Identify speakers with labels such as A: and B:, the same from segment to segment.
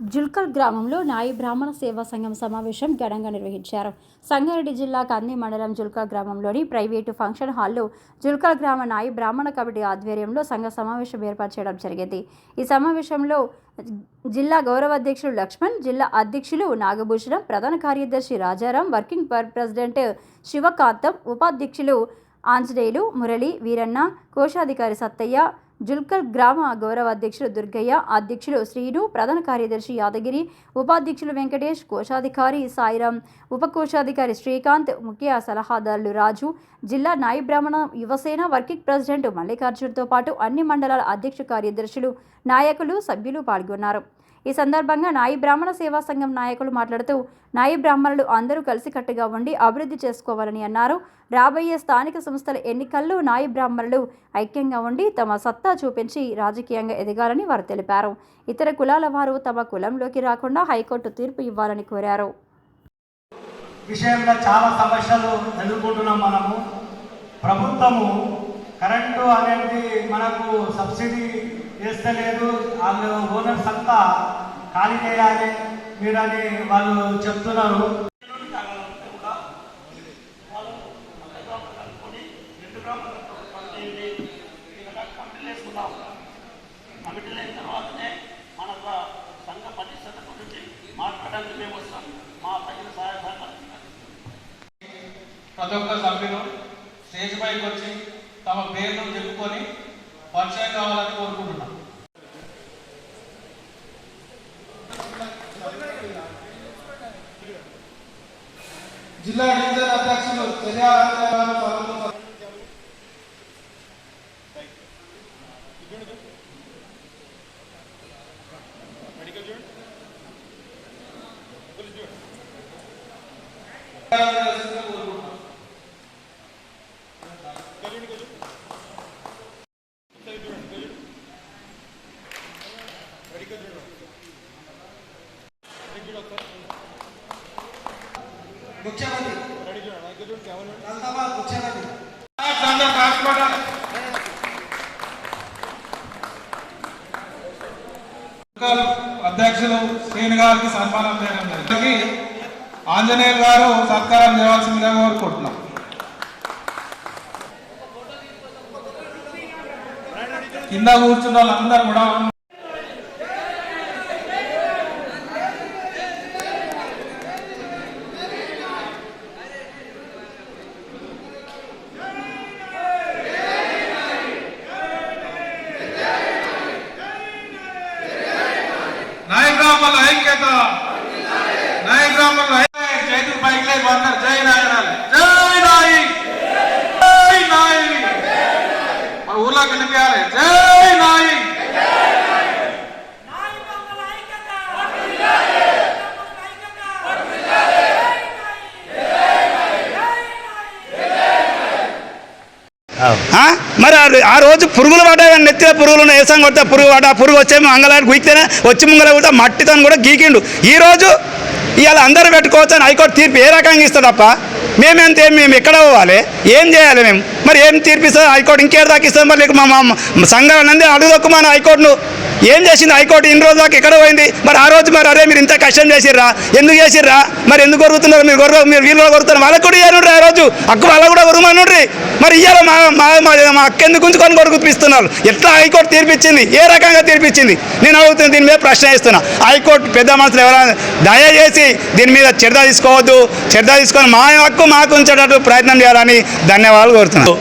A: జుల్కల్ గ్రామంలో నాయి బ్రాహ్మణ సేవా సంఘం సమావేశం ఘనంగా నిర్వహించారు. సంగారెడ్డి జిల్లా కంది మండలం జుల్కల్ గ్రామంలోని ప్రైవేటు ఫంక్షన్ హాల్లో జుల్కల్ గ్రామ నాయి బ్రాహ్మణ కమిటీ ఆధ్వర్యంలో సంఘ సమావేశం ఏర్పాటు చేయడం జరిగింది. ఈ సమావేశంలో జిల్లా గౌరవ అధ్యక్షుడు లక్ష్మణ్ జిల్లా అధ్యక్షులు నాగభూషణం ప్రధాన కార్యదర్శి Rajaram working per president Sivakantham ఉపాధ్యక్షులు ఆంజనేయులు మురళి వీరన్న కోశాధికారి సత్తయ్య జుల్కల్ గ్రామ గౌరవ అధ్యక్షులు దుర్గయ్య అధ్యక్షులు శ్రీను ప్రధాన కార్యదర్శి యాదగిరి ఉపాధ్యక్షులు వెంకటేష్ కోశాధికారి సాయిరాం ఉప కోశాధికారి శ్రీకాంత్ ముఖ్య సలహాదారులు రాజు జిల్లా నాయి బ్రాహ్మణ యువసేన వర్కింగ్ ప్రెసిడెంట్ మల్లికార్జున్తో పాటు అన్ని మండలాల అధ్యక్ష కార్యదర్శులు నాయకులు సభ్యులు పాల్గొన్నారు. ఈ సందర్భంగా నాయి బ్రాహ్మణ సేవా సంఘం నాయకులు మాట్లాడుతూ నాయి బ్రాహ్మణులు అందరూ కలిసికట్టుగా ఉండి అభివృద్ధి చేసుకోవాలని అన్నారు. రాబోయే స్థానిక సంస్థల ఎన్నికల్లో నాయి బ్రాహ్మణులు ఐక్యంగా ఉండి తమ సత్తా చూపించి రాజకీయంగా ఎదగాలని వారు తెలిపారు. ఇతర కులాల వారు తమ కులంలోకి రాకుండా హైకోర్టు తీర్పు ఇవ్వాలని కోరారు.
B: విషయంలో చాలా సమస్యలు ఎదుర్కొంటున్నాం మనము. ప్రభుత్వము కరెంటు అనేది మనకు సబ్సిడీ వేస్తలేదు వాళ్ళు ఓనర్స్ అంతా ఖాళీ చేయాలి మీరని వాళ్ళు చెప్తున్నారు.
C: కమిటీలు అయిన తర్వాతనే మన సంఘ పటిష్టత గురించి మాట్లాడడానికి మేము వస్తాం మా తగిన సహాయ
D: ప్రతి ఒక్క సభ్యులు స్టేజ్ పైకి వచ్చి తమ పేర్లు చెప్పుకొని పరిచయం కావాలని కోరుకుంటున్నాం జిల్లా డివిజన్ అధ్యక్షులు చర్యారాజయ్య గారు పలువురు కోరుకుంటున్నాం
B: ముఖ్యమంత్రి. ముఖ్యమంత్రి.
D: అధ్యక్షులు శ్రీని గారికి సన్మానం చేయడం జరిగింది. ఆంజనేయులు గారు సత్కారం చేయవలసిందిగా కోరుకుంటున్నాం. కింద కూర్చున్న వాళ్ళందరూ కూడా ఐక్యత నాయగ్రామాల చేతులు పైకి లేదు అన్నారు జై నాయనాలు జై నాయి జై నాయి మన ఊర్లో కనిపించాలి జై నాయి
E: ఆ? మరి ఆ- రోజు పురుగులు పడ్డా నెత్తిన పురుగులు ఉన్నాయి వేసం కొడితే పురుగు పడ్డా పురుగు వచ్చే మంగళారు గుయితేనే వచ్చి ముంగల కూడా మట్టితోని కూడా గీకిండు. ఈరోజు ఇవాళ అందరూ పెట్టుకోవచ్చు అని హైకోర్టు తీర్పు ఏ రకంగా ఇస్తుందప్ప మేమెంత ఏం మేము ఎక్కడ పోవాలి? ఏం చేయాలి మేము? మరి ఏం తీర్పు ఇస్తుంది హైకోర్టు ఇంకేడు దాకా ఇస్తుంది మరి మా మా- మా అడుగుదొక్కు మన హైకోర్టును ఏం చేసింది హైకోర్టు? ఇన్ని రోజు దాకా ఎక్కడ పోయింది? మరి ఆ రోజు మరి అరే మీరు ఇంత కష్టం చేసిర్రా? ఎందుకు చేసిర్రా? మరి ఎందుకు కొరుకుతున్నారు? మీరు గొర్రె మీరు వీళ్ళు కూడా వాళ్ళకు కూడా ఇయ్యనుండ్రి ఆ రోజు. అక్క వాళ్ళకు కూడా కొరుమనుండ్రి మరి ఇయ్యాల మా మా మా మా అక్క ఎందుకు ఉంచుకొని కొడుకుపిస్తున్నారు ఎట్లా హైకోర్టు తీర్పిచ్చింది? ఏ రకంగా తీర్పిచ్చింది? నేను అడుగుతున్నా దీని మీద ప్రశ్న ఇస్తున్నా హైకోర్టు పెద్ద మనుషులు ఎవరైనా దయచేసి దీని మీద చర్య తీసుకోవద్దు. చర్య తీసుకొని మా హక్కు మాకు ఉంచేటట్టు ప్రయత్నం చేయాలని ధన్యవాదాలు కోరుతున్నాను.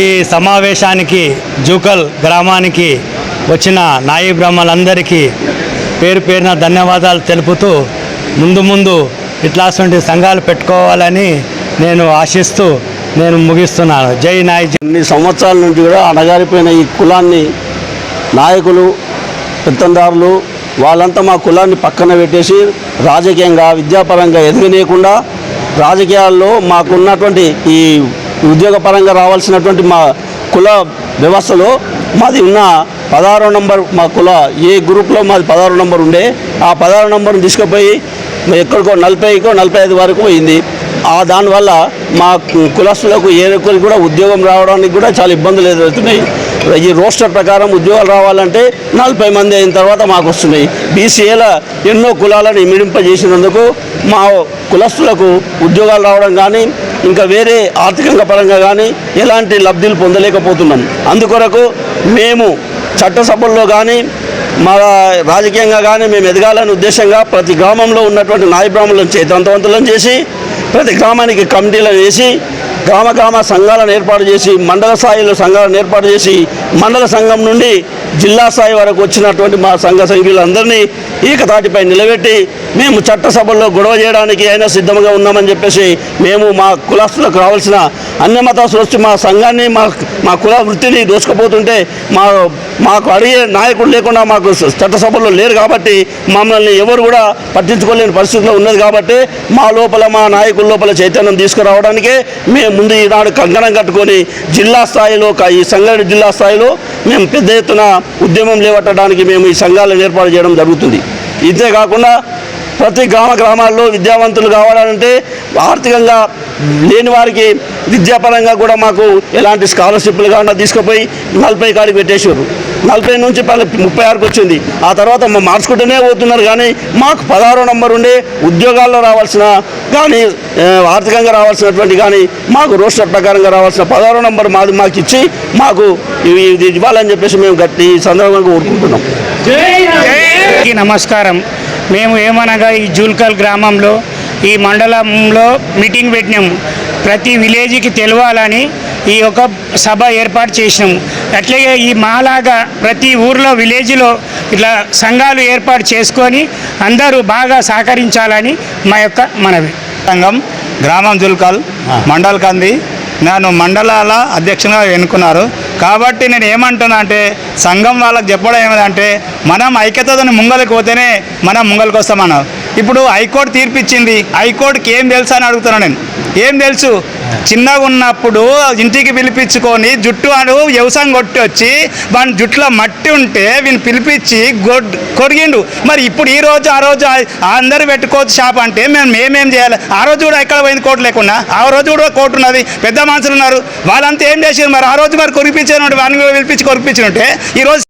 F: ఈ సమావేశానికి జూకల్ గ్రామానికి వచ్చిన నాయి బ్రహ్మలందరికీ పేరు పేరున ధన్యవాదాలు తెలుపుతూ ముందు ముందు ఇట్లాంటి సంఘాలు పెట్టుకోవాలని నేను ఆశిస్తూ నేను ముగిస్తున్నాను. జై నాయ్ జై
G: ఇన్ని సంవత్సరాల నుంచి కూడా అడగారిపోయిన ఈ కులాన్ని నాయకులు పెత్తందారులు వాళ్ళంతా మా కులాన్ని పక్కన పెట్టేసి రాజకీయంగా విద్యాపరంగా ఎదగనీయకుండా రాజకీయాల్లో మాకున్నటువంటి ఈ ఉద్యోగపరంగా రావాల్సినటువంటి మా కుల వ్యవస్థలో మాది ఉన్న పదహారో నంబర్ మా కుల ఏ గ్రూప్లో మాది పదహారు నంబర్ ఉండే ఆ పదహారు నంబర్ని తీసుకుపోయి ఎక్కడికో నలభైకో నలభై ఐదు వరకు పోయింది. ఆ దానివల్ల మా కులస్తులకు ఏ ఒక్కరికి కూడా ఉద్యోగం రావడానికి కూడా చాలా ఇబ్బందులు ఎదురవుతున్నాయి. ఈ రోస్టర్ ప్రకారం ఉద్యోగాలు రావాలంటే నలభై మంది అయిన తర్వాత మాకు వస్తున్నాయి. బీసీఏల ఎన్నో కులాలను మిడింపజేసినందుకు మా కులస్తులకు ఉద్యోగాలు రావడం కానీ ఇంకా వేరే ఆర్థికంగా పరంగా కానీ ఎలాంటి లబ్ధులు పొందలేకపోతున్నాం. అందుకొరకు మేము చట్టసభల్లో కానీ మా రాజకీయంగా కానీ మేము ఎదగాలని ఉద్దేశంగా ప్రతి గ్రామంలో ఉన్నటువంటి నాయ బ్రాహ్మణులను చైతన్యవంతులను చేసి ప్రతి గ్రామానికి కమిటీలను వేసి గ్రామ గ్రామ సంఘాలను ఏర్పాటు చేసి మండల స్థాయిలో సంఘాలను ఏర్పాటు చేసి మండల సంఘం నుండి జిల్లా స్థాయి వరకు వచ్చినటువంటి మా సంఘ సభ్యులందరినీ ఈకతాటిపై నిలబెట్టి మేము చట్టసభల్లో గొడవ చేయడానికి అయినా సిద్ధంగా ఉన్నామని చెప్పేసి మేము మా కులస్తులకు రావాల్సిన అన్ని మతాసులు వచ్చి మా సంఘాన్ని మా మా కుల వృత్తిని దోసుకుపోతుంటే మా మాకు అడిగే నాయకుడు లేకుండా మాకు చట్టసభల్లో లేరు కాబట్టి మమ్మల్ని ఎవరు కూడా పట్టించుకోలేని పరిస్థితిలో ఉన్నది కాబట్టి మా లోపల మా నాయకుల లోపల చైతన్యం తీసుకురావడానికే మేము ముందు ఈనాడు కంకణం కట్టుకొని జిల్లా స్థాయిలో ఈ సంగారెడ్డి జిల్లా స్థాయిలో మేము పెద్ద ఎత్తున ఉద్యమం లేవట్టడానికి మేము ఈ సంఘాలను ఏర్పాటు చేయడం జరుగుతుంది. ఇంతే కాకుండా ప్రతి గ్రామ గ్రామాల్లో విద్యావంతులు కావాలంటే ఆర్థికంగా లేని వారికి విద్యాపరంగా కూడా మాకు ఎలాంటి స్కాలర్షిప్లు కానీ తీసుకుపోయి నలభై కాడికి పెట్టేసారు నలభై నుంచి ముప్పై ఆరుకు వచ్చింది. ఆ తర్వాత మా మార్చుకుంటూనే పోతున్నారు కానీ మాకు పదహారో నంబర్ ఉండే ఉద్యోగాల్లో రావాల్సిన కానీ ఆర్థికంగా రావాల్సినటువంటి కానీ మాకు రోస్టర్ ప్రకారంగా రావాల్సిన పదహారో నంబర్ మాది మాకు ఇచ్చి మాకు ఇవి ఇది ఇవ్వాలని చెప్పేసి మేము గట్టి సందర్భంగా కోరుకుంటున్నాం.
H: నమస్కారం. మేము ఏమనగా ఈ జూల్కల్ గ్రామంలో ఈ మండలంలో మీటింగ్ పెట్టినాము. ప్రతి విలేజ్కి తెలవాలని ఈ యొక్క సభ ఏర్పాటు చేసినాము. అట్లాగే ఈ మాలాగా ప్రతి ఊర్లో విలేజ్లో ఇట్లా సంఘాలు ఏర్పాటు చేసుకొని అందరూ బాగా సహకరించాలని మా యొక్క మనవి.
E: సంఘం గ్రామం జుల్కల్ మండల్ కంది. నేను మండలాల అధ్యక్షునిగా ఎన్నుకున్నారు. కాబట్టి నేను ఏమంటున్నా అంటే సంఘం వాళ్ళకి చెప్పడం ఏమిటంటే మనం ఐక్యతను ముంగలికి పోతేనే మనం ముంగలికి వస్తామన్నారు ఇప్పుడు హైకోర్టు తీర్పు ఇచ్చింది హైకోర్టుకి ఏం తెలుసు అని అడుగుతున్నాను నేను. ఏం తెలుసు? చిన్నగా ఉన్నప్పుడు ఇంటికి పిలిపించుకొని జుట్టు వాడు వ్యవసాయం కొట్టి వచ్చి వాని జుట్టులో మట్టి ఉంటే వీని పిలిపించి గొడ్ కొరిగిండు. మరి ఇప్పుడు ఈ రోజు ఆ రోజు ఆ- పెట్టుకోవచ్చు షాప్ అంటే మేము మేమేం చేయాలి? ఆ రోజు కూడా ఎక్కడ పోయింది కోర్టు లేకుండా? ఆ రోజు కూడా కోర్టు ఉన్నది. పెద్ద మనుషులు ఉన్నారు. వాళ్ళంతా ఏం చేసారు మరి? ఆ రోజు మరి కొరిపించారు వాడిని పిలిపించి కొరిపించినట్టే. ఈ రోజు